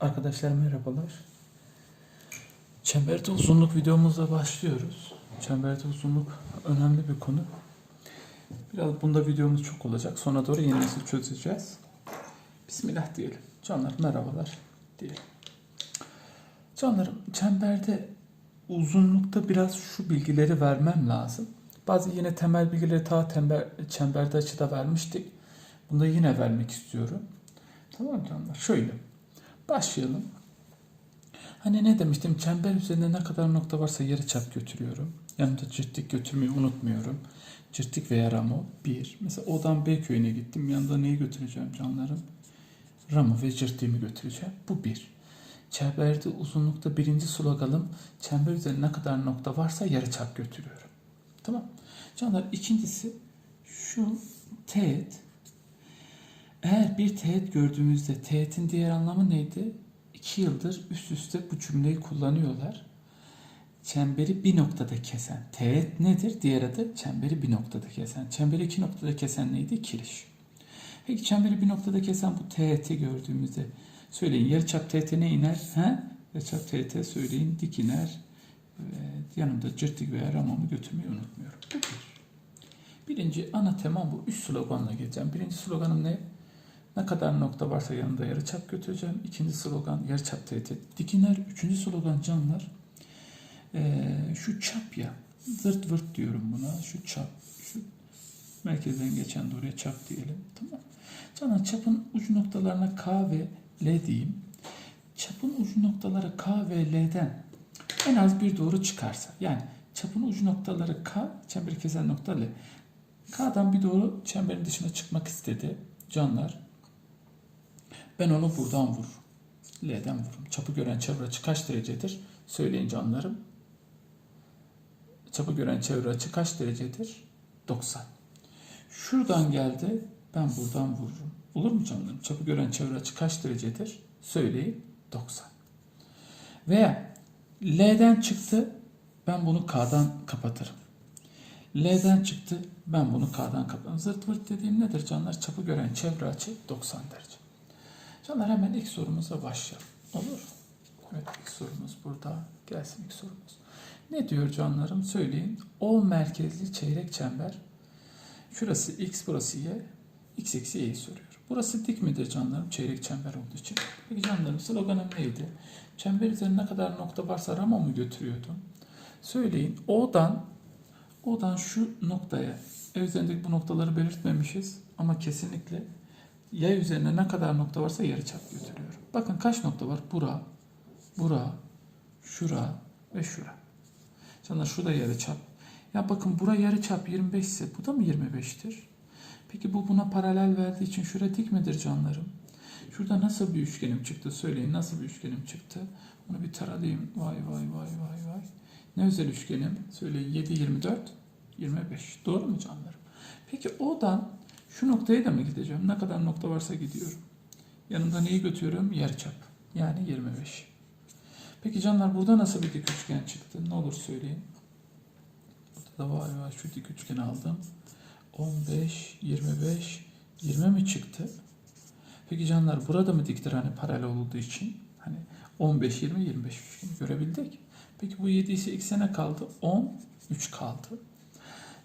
Arkadaşlar merhabalar. Çemberde uzunluk videomuzla başlıyoruz. Çemberde uzunluk önemli bir konu. Biraz bunda videomuz çok olacak. Sonra doğru yenisini çözeceğiz. Bismillah diyelim. Canlar merhabalar diyelim. Canlarım çemberde uzunlukta biraz şu bilgileri vermem lazım. Bazı yine temel bilgileri ta tember, çemberde açıda vermiştik. Bunu da yine vermek istiyorum. Tamam canlar? Şöyle. Başlayalım. Hani ne demiştim? Çember üzerinde ne kadar nokta varsa yarı çap götürüyorum. Yanımda çirtlik götürmeyi unutmuyorum. Çirtlik veya ramo bir. Mesela O'dan B köyüne gittim. Yanında neyi götüreceğim canlarım? Ramo ve cırtliğimi götüreceğim. Bu bir. Çemberde uzunlukta birinci sloganım çember üzerinde ne kadar nokta varsa yarı çap götürüyorum. Tamam. Canlar ikincisi şu teğet eğer bir teğet gördüğümüzde teğetin diğer anlamı neydi? İki yıldır üst üste bu cümleyi kullanıyorlar. Çemberi bir noktada kesen. Teğet nedir? Diğer adı çemberi bir noktada kesen. Çemberi iki noktada kesen neydi? Kiriş. Peki çemberi bir noktada kesen bu teğeti gördüğümüzde söyleyin yarıçap teğet ne iner? He? Yarıçap teğet söyleyin dik iner. Ve yanımda cırtlık veya ramamı götürmeyi unutmuyorum. Birinci ana temam bu. Üç sloganla geleceğim. Birinci sloganım ne? Ne kadar nokta varsa yanında yarıçap götüreceğim. İkinci slogan yarıçap teğet. Dikiner. Üçüncü slogan canlar. Ee, şu çap ya. Zırt vırt diyorum buna. Şu çap. Şu merkezden geçen de oraya çap diyelim. Tamam. Canlar çapın ucu noktalarına K ve L diyeyim. Çapın ucu noktaları K ve L'den en az bir doğru çıkarsa. Yani çapın ucu noktaları K, çemberi kesen nokta L. K'dan bir doğru çemberin dışına çıkmak istedi. Canlar. Ben onu buradan vururum. L'den vururum. Çapı gören çevre açı kaç derecedir? Söyleyin canlarım. Çapı gören çevre açı kaç derecedir? 90. Şuradan geldi. Ben buradan vururum. Olur mu canlarım? Çapı gören çevre açı kaç derecedir? Söyleyin. 90. Veya L'den çıktı. Ben bunu K'dan kapatırım. L'den çıktı. Ben bunu K'dan kapatırım. Zırt vırt dediğim nedir canlar? Çapı gören çevre açı 90 derece. Canlar hemen ilk sorumuza başlayalım. Olur. Evet ilk sorumuz burada. Gelsin ilk sorumuz. Ne diyor canlarım? Söyleyin. O merkezli çeyrek çember. Şurası x, burası y. x eksi y'yi soruyor. Burası dik midir canlarım? Çeyrek çember olduğu için. Peki canlarım sloganım neydi? Çember üzerinde ne kadar nokta varsa ramo mu götürüyordum? Söyleyin. O'dan O'dan şu noktaya E üzerindeki bu noktaları belirtmemişiz ama kesinlikle Y üzerine ne kadar nokta varsa yarıçap götürüyorum. Bakın kaç nokta var? Bura, bura, şura ve şura. Canlar şurada yarıçap. Ya bakın bura yarıçap 25 ise bu da mı 25'tir? Peki bu buna paralel verdiği için şura dik midir canlarım? Şurada nasıl bir üçgenim çıktı? Söyleyin nasıl bir üçgenim çıktı? Onu bir taralayayım. Vay vay vay vay vay. Ne özel üçgenim? Söyleyin 7, 24, 25. Doğru mu canlarım? Peki O'dan şu noktaya da mı gideceğim? Ne kadar nokta varsa gidiyorum. Yanımda neyi götürüyorum? Yarıçap. Yani 25. Peki canlar burada nasıl bir dik üçgen çıktı? Ne olur söyleyin. Burada da vay vay şu dik üçgeni aldım. 15, 25, 20 mi çıktı? Peki canlar burada mı diktir hani paralel olduğu için? Hani 15, 20, 25 üçgeni görebildik. Peki bu 7 ise x'e ne kaldı? 10, 3 kaldı.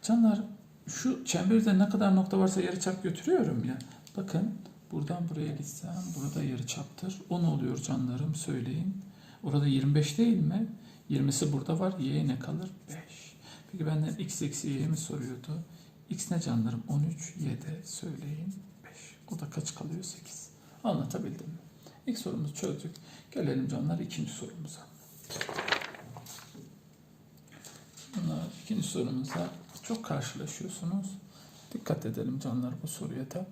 Canlar şu çemberde ne kadar nokta varsa yarıçap götürüyorum ya. Bakın buradan buraya gitsem burada yarıçaptır. O ne oluyor canlarım söyleyin. Orada 25 değil mi? 20'si burada var. Y'ye ne kalır? 5. Peki benden x eksi y'yi mi soruyordu? X ne canlarım? 13. Y de söyleyin 5. O da kaç kalıyor? 8. Anlatabildim mi? İlk sorumuzu çözdük. Gelelim canlar ikinci sorumuza. Bunlar ikinci sorumuza çok karşılaşıyorsunuz. Dikkat edelim canlar bu soruya da.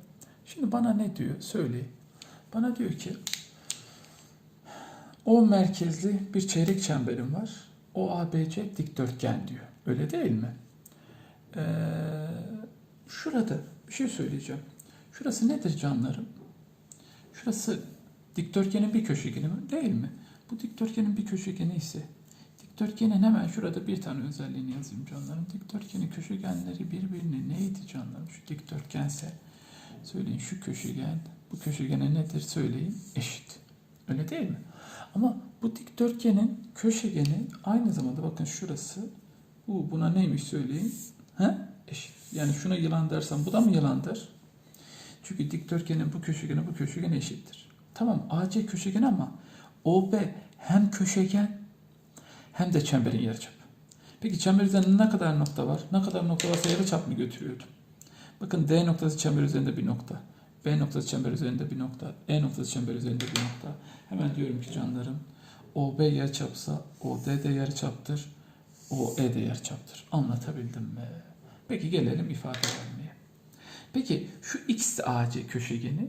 Şimdi bana ne diyor? Söyleyin. Bana diyor ki O merkezli bir çeyrek çemberim var. O ABC dikdörtgen diyor. Öyle değil mi? Ee, şurada bir şey söyleyeceğim. Şurası nedir canlarım? Şurası dikdörtgenin bir köşegeni? Değil mi? Bu dikdörtgenin bir köşegeni ise dikdörtgenin hemen şurada bir tane özelliğini yazayım canlarım. Dikdörtgenin köşegenleri birbirine neydi canlarım? Şu dikdörtgense söyleyin şu köşegen bu köşegene nedir söyleyin eşit. Öyle değil mi? Ama bu dikdörtgenin köşegeni aynı zamanda bakın şurası. Bu buna neymiş söyleyeyim? He? Eşit. Yani şuna yılan dersen bu da mı yılandır? Çünkü dikdörtgenin bu köşegeni bu köşegen eşittir. Tamam AC köşegen ama OB hem köşegen hem de çemberin yarıçapı. Peki çember üzerinde ne kadar nokta var? Ne kadar nokta varsa yarıçap mı götürüyordu? Bakın D noktası çember üzerinde bir nokta. B noktası çember üzerinde bir nokta. E noktası çember üzerinde bir nokta. Hemen diyorum ki canlarım OB yarıçapsa OD de yarıçaptır. OE de yarıçaptır. Anlatabildim mi? Peki gelelim ifade vermeye. Peki şu x AC köşegeni.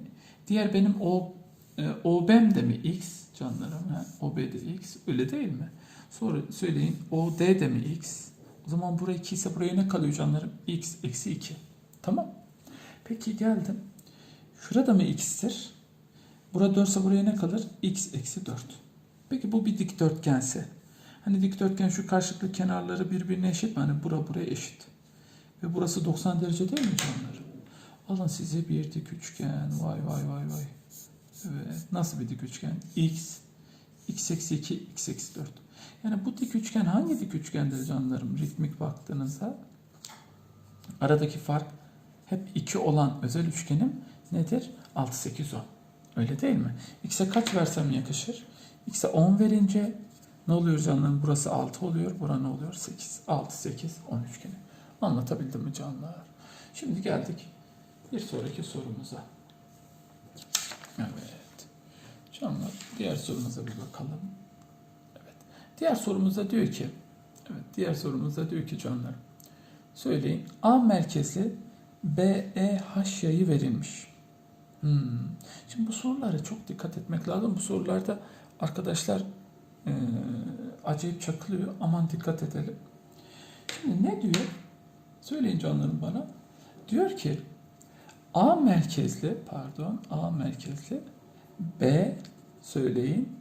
Diğer benim O e, OB'm de mi x canlarım? Ha? OB de x. Öyle değil mi? Sonra söyleyin OD de mi x? O zaman buraya 2 ise buraya ne kalıyor canlarım? x eksi 2. Tamam. Peki geldim. Şurada mı x'tir? Burada 4 ise buraya ne kalır? x eksi 4. Peki bu bir dikdörtgense. Hani dikdörtgen şu karşılıklı kenarları birbirine eşit mi? Hani bura buraya eşit. Ve burası 90 derece değil mi canlarım? Alın size bir dik üçgen. Vay vay vay vay. Evet. Nasıl bir dik üçgen? X, x eksi 2, x eksi 4. Yani bu dik üçgen hangi dik üçgendir canlarım? Ritmik baktığınızda aradaki fark hep 2 olan özel üçgenim nedir? 6, 8, 10. Öyle değil mi? X'e kaç versem yakışır? X'e 10 verince ne oluyor canlarım? Burası 6 oluyor. Bura ne oluyor? 8. 6, 8, 10 üçgeni. Anlatabildim mi canlar? Şimdi geldik bir sonraki sorumuza. Evet. Canlar diğer sorumuza bir bakalım. Diğer sorumuzda diyor ki Evet, diğer sorumuzda diyor ki canlar. Söyleyin. A merkezli BEH yayı verilmiş. Hmm. Şimdi bu sorulara çok dikkat etmek lazım. Bu sorularda arkadaşlar e, acayip çakılıyor. Aman dikkat edelim. Şimdi ne diyor? Söyleyin canlarım bana. Diyor ki A merkezli pardon A merkezli B söyleyin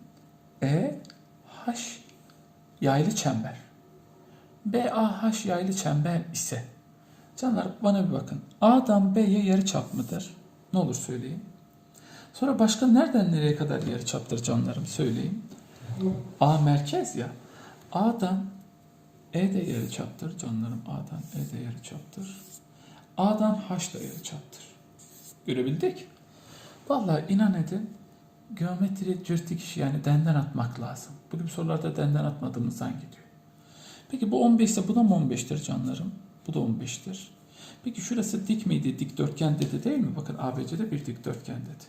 E H yaylı çember. BAH yaylı çember ise canlar bana bir bakın. A'dan B'ye yarı çap mıdır? Ne olur söyleyin. Sonra başka nereden nereye kadar yarı çaptır canlarım söyleyin. A merkez ya. A'dan E de yarı çaptır canlarım. A'dan E de yarı çaptır. A'dan H da yarı çaptır. Görebildik. Vallahi inan edin geometri cırtık işi yani denden atmak lazım. Bu gibi sorularda denden atmadığımızdan gidiyor. Peki bu 15 ise bu da mı 15'tir canlarım? Bu da 15'tir. Peki şurası dik miydi? Dikdörtgen dedi değil mi? Bakın ABC'de bir dikdörtgen dedi.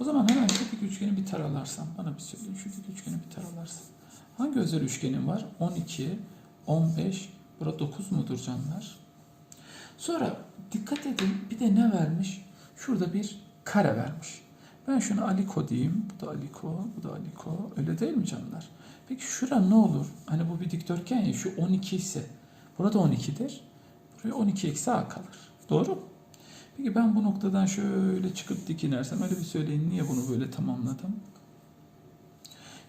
O zaman hemen şu üçgeni bir taralarsam. Bana bir söyleyin. Şu dik üçgeni bir taralarsam. Hangi özel üçgenim var? 12, 15, burada 9 mudur canlar? Sonra dikkat edin bir de ne vermiş? Şurada bir kare vermiş. Ben şunu Aliko diyeyim. Bu da Aliko, bu da Aliko. Öyle değil mi canlar? Peki şura ne olur? Hani bu bir dikdörtgen ya şu 12 ise burada 12'dir. Buraya 12 eksi a kalır. Doğru? Peki ben bu noktadan şöyle çıkıp dik inersem öyle bir söyleyin niye bunu böyle tamamladım?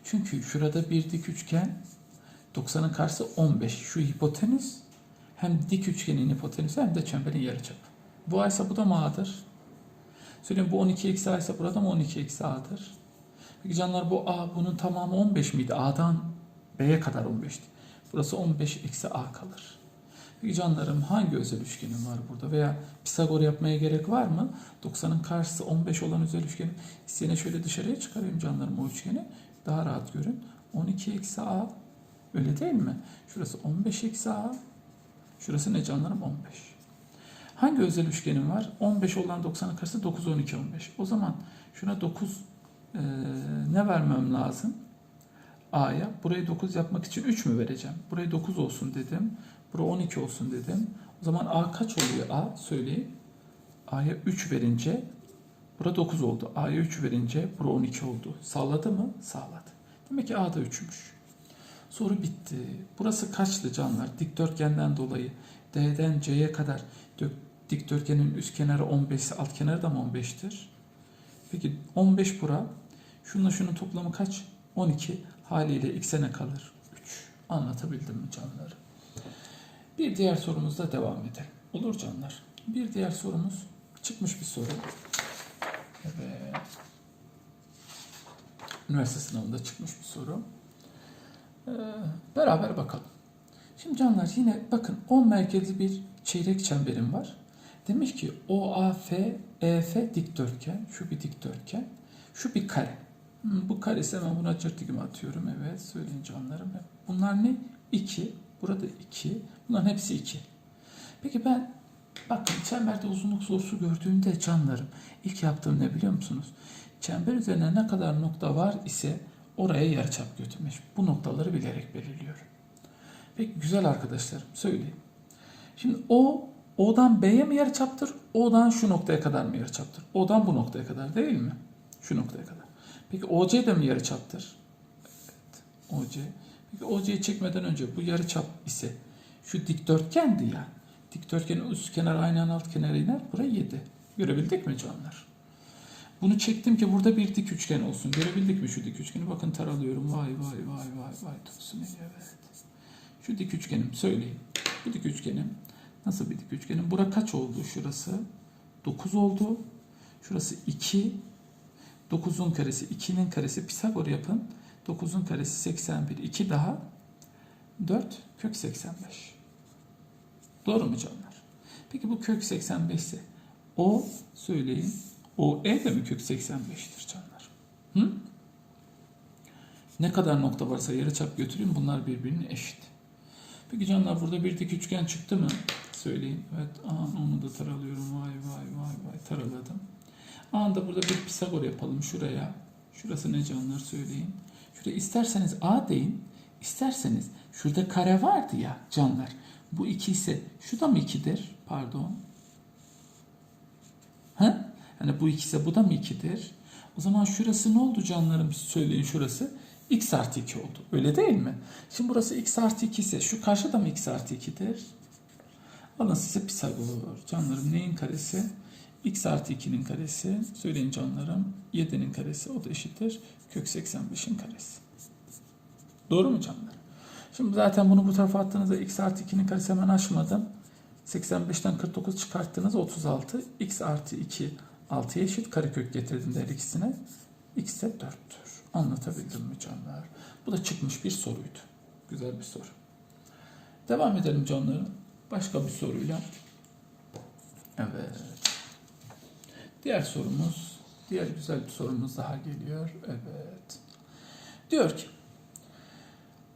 Çünkü şurada bir dik üçgen 90'ın karşısı 15. Şu hipotenüs hem dik üçgenin hipotenüsü hem de çemberin yarıçapı. Bu a ise bu da mı a'dır? Söyleyeyim bu 12 eksi a ise burada mı 12 eksi a'dır? Peki canlar bu a bunun tamamı 15 miydi? A'dan B'ye kadar 15'ti. Burası 15 eksi a kalır. Peki canlarım hangi özel üçgenim var burada? Veya Pisagor yapmaya gerek var mı? 90'ın karşısı 15 olan özel üçgenim. İsteyene şöyle dışarıya çıkarayım canlarım o üçgeni. Daha rahat görün. 12 eksi a öyle değil mi? Şurası 15 eksi a. Şurası ne canlarım? 15. Hangi özel üçgenim var? 15 olan 90'ın karşısı 9, 12, 15. O zaman şuna 9 e, ne vermem lazım? A'ya. Burayı 9 yapmak için 3 mü vereceğim? Burayı 9 olsun dedim. Bura 12 olsun dedim. O zaman A kaç oluyor A? Söyleyin. A'ya 3 verince bura 9 oldu. A'ya 3 verince bura 12 oldu. Sağladı mı? Sağladı. Demek ki A da 3'müş. Soru bitti. Burası kaçtı canlar? Dikdörtgenden dolayı D'den C'ye kadar dikdörtgenin üst kenarı 15 ise alt kenarı da mı 15'tir? Peki 15 bura. Şununla şunun toplamı kaç? 12. Haliyle x'e ne kalır? 3. Anlatabildim mi canlar? Bir diğer sorumuzda devam edelim. Olur canlar. Bir diğer sorumuz çıkmış bir soru. Evet. Üniversite sınavında çıkmış bir soru. Ee, beraber bakalım. Şimdi canlar yine bakın 10 merkezli bir çeyrek çemberim var. Demiş ki OAF, EF dikdörtgen, şu bir dikdörtgen, şu bir kare. Hmm, Bu karesi hemen buna çırtıkımı atıyorum. Evet söyleyin canlarım. Bunlar ne? 2. Burada 2. Bunların hepsi 2. Peki ben bakın çemberde uzunluk sorusu gördüğümde canlarım ilk yaptığım ne biliyor musunuz? Çember üzerine ne kadar nokta var ise oraya yarıçap götürmüş. Bu noktaları bilerek belirliyorum. Peki güzel arkadaşlarım söyleyin. Şimdi O O'dan B'ye mi yarıçaptır? O'dan şu noktaya kadar mı yarıçaptır? O'dan bu noktaya kadar değil mi? Şu noktaya kadar. Peki OC de mi yarıçaptır? Evet. OC. Peki OC'yi çekmeden önce bu yarıçap ise şu dikdörtgendi ya. Dikdörtgenin üst kenarı aynı alt kenara iner. Buraya 7. Görebildik mi canlar? Bunu çektim ki burada bir dik üçgen olsun. Görebildik mi şu dik üçgeni? Bakın taralıyorum. Vay vay vay vay vay. Dursun evet. Şu dik üçgenim söyleyin. Bu dik üçgenim nasıl bir dik üçgenim? Bura kaç oldu şurası? 9 oldu. Şurası 2. 9'un karesi 2'nin karesi Pisagor yapın. 9'un karesi 81. 2 daha 4 kök 85. Doğru mu canlar? Peki bu kök 85 ise o söyleyin. O e de mi kök 85'tir canlar? Hı? Ne kadar nokta varsa yarıçap götürün bunlar birbirine eşit. Peki canlar burada bir dik üçgen çıktı mı? Söyleyin. Evet. Aa, onu da taralıyorum. Vay vay vay vay taraladım. Anda burada bir Pisagor yapalım şuraya. Şurası ne canlar söyleyin. Şuraya isterseniz A deyin. İsterseniz şurada kare vardı ya canlar. Bu 2 ise şu da mı 2'dir? Pardon. Ha? Yani bu 2 ise bu da mı 2'dir? O zaman şurası ne oldu canlarım söyleyin şurası. x artı 2 oldu. Öyle değil mi? Şimdi burası x artı 2 ise şu karşı da mı x artı 2'dir? Size Pisagor. Canlarım neyin karesi? x artı 2'nin karesi. Söyleyin canlarım. 7'nin karesi o da eşittir. Kök 85'in karesi. Doğru mu canlar? Şimdi zaten bunu bu tarafa attığınızda x artı 2'nin karesi hemen aşmadım. 85'ten 49 çıkarttığınız 36. x artı 2 6'ya eşit. Karekök getirdim der ikisine. x de 4'tür. Anlatabildim mi canlar? Bu da çıkmış bir soruydu. Güzel bir soru. Devam edelim canlarım. Başka bir soruyla. Evet. Diğer sorumuz, diğer güzel bir sorumuz daha geliyor. Evet. Diyor ki,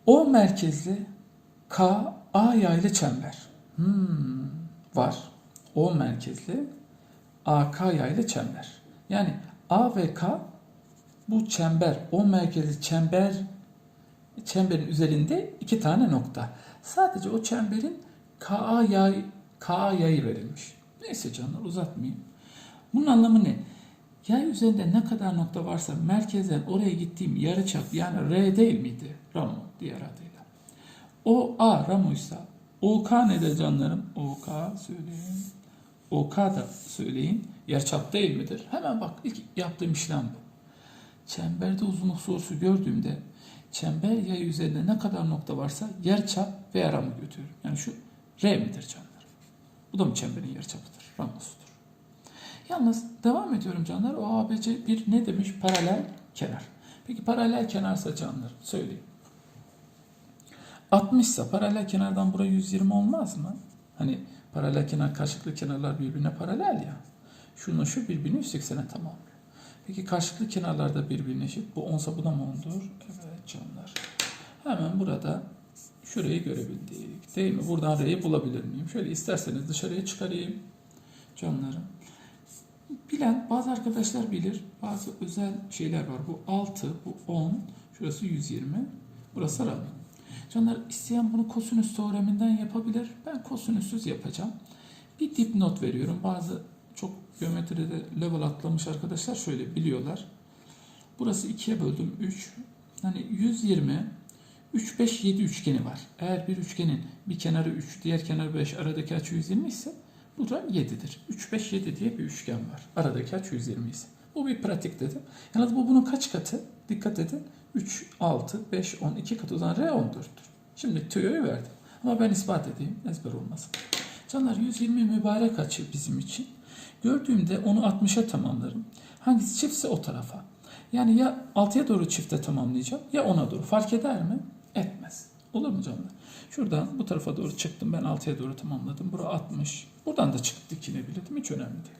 O merkezli K, A yaylı çember. Hmm, var. O merkezli AK yaylı çember. Yani A ve K bu çember, o merkezli çember çemberin üzerinde iki tane nokta. Sadece o çemberin KA yay, KA yayı verilmiş. Neyse canlar uzatmayayım. Bunun anlamı ne? Yay üzerinde ne kadar nokta varsa merkezden oraya gittiğim yarıçap yani R değil miydi? Ramo diğer adıyla. O A Ramo'ysa OK nedir canlarım? OK söyleyin. OK da söyleyin. Yarıçap değil midir? Hemen bak ilk yaptığım işlem bu. Çemberde uzunluk sorusu gördüğümde çember yayı üzerinde ne kadar nokta varsa yarıçap ve Ramo götürüyorum. Yani şu R midir canlar? Bu da mı çemberin yarıçapıdır? Ramosudur. Yalnız devam ediyorum canlar. O ABC bir ne demiş? Paralel kenar. Peki paralel kenarsa canlar söyleyin. 60 ise paralel kenardan buraya 120 olmaz mı? Hani paralel kenar karşılıklı kenarlar birbirine paralel ya. Şununla şu birbirini 180'e tamamlıyor. Peki karşılıklı kenarlarda birbirine eşit. Bu 10'sa bu da mı 10'dur? Evet canlar. Hemen burada şurayı görebildik. Değil mi? Buradan R'yi bulabilir miyim? Şöyle isterseniz dışarıya çıkarayım. Canlarım. Bilen bazı arkadaşlar bilir. Bazı özel şeyler var. Bu 6, bu 10, şurası 120, burası rami. Canlar isteyen bunu kosinüs teoreminden yapabilir. Ben kosinüssüz yapacağım. Bir dipnot veriyorum. Bazı çok geometride level atlamış arkadaşlar şöyle biliyorlar. Burası 2'ye böldüm 3. Hani 120 3 5 7 üçgeni var. Eğer bir üçgenin bir kenarı 3, diğer kenarı 5, aradaki açı 120 ise bu da 7'dir. 3 5 7 diye bir üçgen var. Aradaki açı 120 ise. Bu bir pratik dedim. Yalnız bu bunun kaç katı? Dikkat edin. 3 6 5 10 2 katı o zaman R 14'tür. Şimdi tüyoyu verdim. Ama ben ispat edeyim ezber olmasın. Canlar 120 mübarek açı bizim için. Gördüğümde onu 60'a tamamlarım. Hangisi çiftse o tarafa. Yani ya 6'ya doğru çifte tamamlayacağım ya 10'a doğru. Fark eder mi? Etmez. Olur mu canlar? Şuradan bu tarafa doğru çıktım. Ben 6'ya doğru tamamladım. Bura 60. Buradan da çıkıp dikinebilirdim. Hiç önemli değil.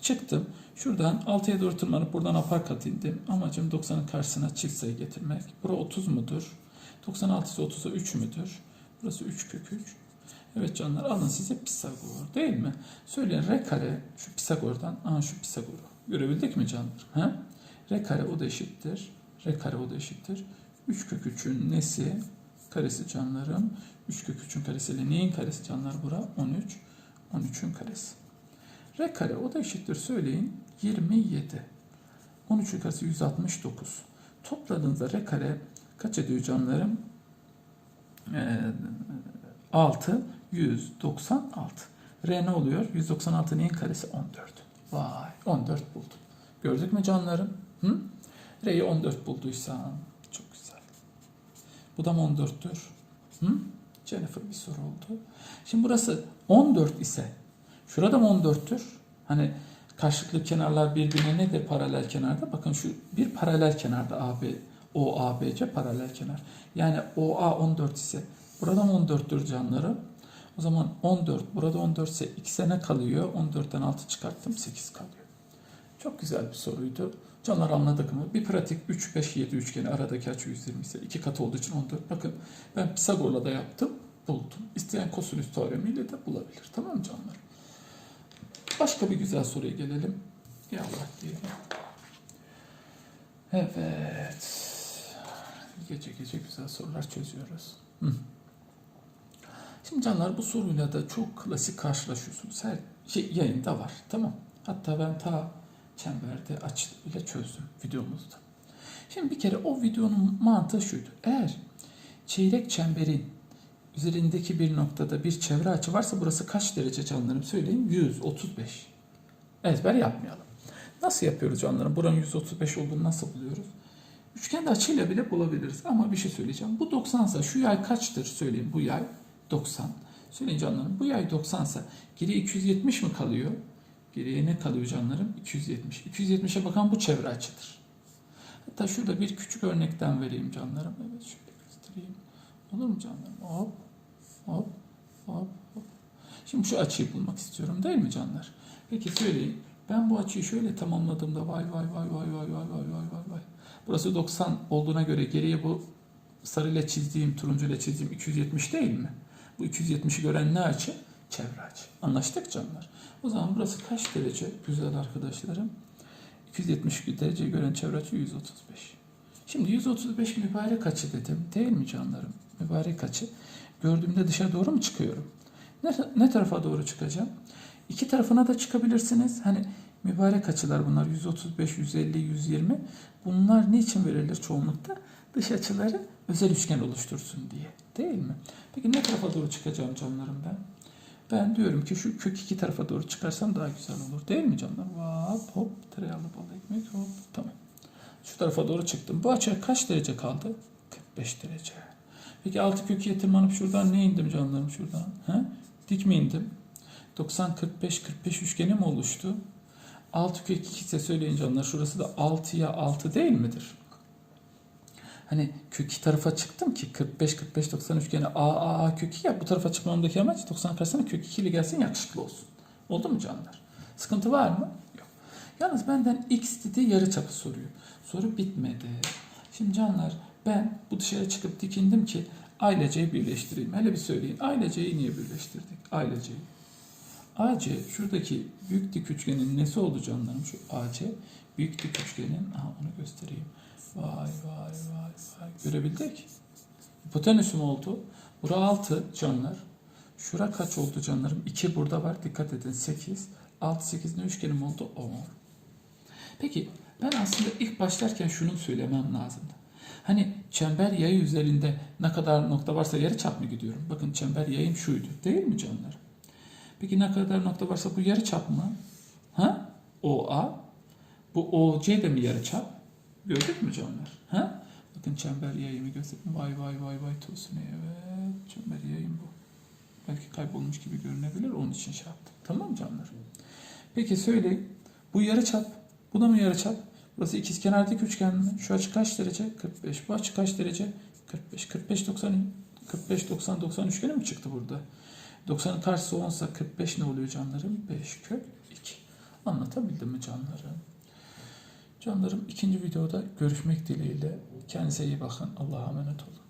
Çıktım. Şuradan 6'ya doğru tırmanıp buradan aparkat indim. Amacım 90'ın karşısına çift sayı getirmek. Bura 30 mudur? 96 ise 30'a 3 müdür? Burası 3 kök 3. Evet canlar alın size Pisagor değil mi? Söyleyin R kare şu Pisagor'dan. Aa şu Pisagor'u. Görebildik mi canlar? Ha? R kare o da eşittir. R kare o da eşittir. 3 kök 3'ün nesi? Karesi canlarım. 3 kök 3'ün karesiyle neyin karesi canlar bura? 13. 13'ün karesi. R kare o da eşittir söyleyin. 27. 13'ün karesi 169. Topladığınızda R kare kaç ediyor canlarım? Ee, 6, 196. R ne oluyor? 196 neyin karesi? 14. Vay 14 buldum. Gördük mü canlarım? Hı? R'yi 14 bulduysan çok güzel. Bu da mı 14'tür? Hı? Jennifer bir soru oldu. Şimdi burası 14 ise şurada mı 14'tür? Hani karşılıklı kenarlar birbirine nedir paralel kenarda? Bakın şu bir paralel kenarda AB, OABC paralel kenar. Yani OA 14 ise burada mı 14'tür canlarım? O zaman 14, burada 14 ise x'e ne kalıyor? 14'ten 6 çıkarttım 8 kalıyor. Çok güzel bir soruydu. Canlar anladık mı? Bir pratik 3, 5, 7 üçgeni aradaki açı 120 ise 2 katı olduğu için 14. Bakın ben Pisagor'la da yaptım, buldum. İsteyen kosinüs teoremiyle de bulabilir. Tamam mı canlar? Başka bir güzel soruya gelelim. Ya Allah diyelim. Evet. Gece gece güzel sorular çözüyoruz. Hı. Şimdi canlar bu soruyla da çok klasik karşılaşıyorsunuz. Her şey yayında var. Tamam. Hatta ben ta çemberde açtı bile çözdüm videomuzda. Şimdi bir kere o videonun mantığı şuydu. Eğer çeyrek çemberin üzerindeki bir noktada bir çevre açı varsa burası kaç derece canlarım söyleyin? 135. Ezber yapmayalım. Nasıl yapıyoruz canlarım? Buranın 135 olduğunu nasıl buluyoruz? Üçgende açıyla bile bulabiliriz. Ama bir şey söyleyeceğim. Bu 90 ise şu yay kaçtır söyleyin. Bu yay 90. Söyleyin canlarım. Bu yay 90 ise geriye 270 mi kalıyor? Geriye ne kalıyor canlarım? 270. 270'e bakan bu çevre açıdır. Hatta şurada bir küçük örnekten vereyim canlarım. Evet şöyle göstereyim. Olur mu canlarım? Hop, hop, hop, hop. Şimdi şu açıyı bulmak istiyorum değil mi canlar? Peki söyleyin. Ben bu açıyı şöyle tamamladığımda vay vay vay vay vay vay vay vay vay vay. Burası 90 olduğuna göre geriye bu sarıyla çizdiğim, turuncuyla çizdiğim 270 değil mi? Bu 270'i gören ne açı? Çevre açı. Anlaştık canlar. O zaman burası kaç derece güzel arkadaşlarım? 270 derece gören çevre açı 135. Şimdi 135 mübarek açı dedim. Değil mi canlarım? Mübarek açı. Gördüğümde dışa doğru mu çıkıyorum? Ne, ne tarafa doğru çıkacağım? İki tarafına da çıkabilirsiniz. Hani mübarek açılar bunlar 135, 150, 120. Bunlar niçin verilir çoğunlukta? Dış açıları özel üçgen oluştursun diye. Değil mi? Peki ne tarafa doğru çıkacağım canlarım ben? Ben diyorum ki şu kök iki tarafa doğru çıkarsam daha güzel olur. Değil mi canlar? Hop hop tereyağlı bal ekmek hop tamam. Şu tarafa doğru çıktım. Bu açıya kaç derece kaldı? 45 derece. Peki altı köküye tırmanıp şuradan ne indim canlarım şuradan? He? Dik mi indim? 90 45 45 üçgeni mi oluştu? 6 kök 2 ise söyleyin canlar şurası da 6'ya 6 değil midir? Hani kök 2 tarafa çıktım ki 45 45 90 üçgeni A A A kök 2 ya bu tarafa çıkmamdaki amaç 90 karşısına kök 2 ile gelsin yakışıklı olsun. Oldu mu canlar? Sıkıntı var mı? Yok. Yalnız benden x dedi yarı çapı soruyor. Soru bitmedi. Şimdi canlar ben bu dışarı çıkıp dikindim ki aileceyi birleştireyim. Hele bir söyleyin. Aileceyi niye birleştirdik? Aileceyi. AC şuradaki büyük dik üçgenin nesi oldu canlarım? Şu AC büyük dik üçgenin aha onu göstereyim. Vay vay vay vay. Görebildik. Hipotenüsü mü oldu? Bura 6 canlar. Şura kaç oldu canlarım? 2 burada var. Dikkat edin 8. 6 8 ne üçgenim oldu? 10. Peki ben aslında ilk başlarken şunu söylemem lazımdı. Hani çember yayı üzerinde ne kadar nokta varsa yarı çap mı gidiyorum? Bakın çember yayım şuydu. Değil mi canlar? Peki ne kadar nokta varsa bu yarı çap mı? Ha? OA. Bu OC de mi yarı çap? Gördük mü canlar? Ha? Bakın çember yayımı gösterdim. Vay vay vay vay tosuna evet. Çember yayım bu. Belki kaybolmuş gibi görünebilir. Onun için şey yaptım. Tamam mı canlar? Peki söyleyin. Bu yarı çap. Bu da mı yarı çap? Burası ikiz ikizkenardaki üçgen mi? Şu açı kaç derece? 45. Bu açı kaç derece? 45. 45 90 45 90 90 üçgeni mi çıktı burada? 90'ın karşısı 10 45 ne oluyor canlarım? 5 kök 2. Anlatabildim mi canlarım? Canlarım ikinci videoda görüşmek dileğiyle. Kendinize iyi bakın. Allah'a emanet olun.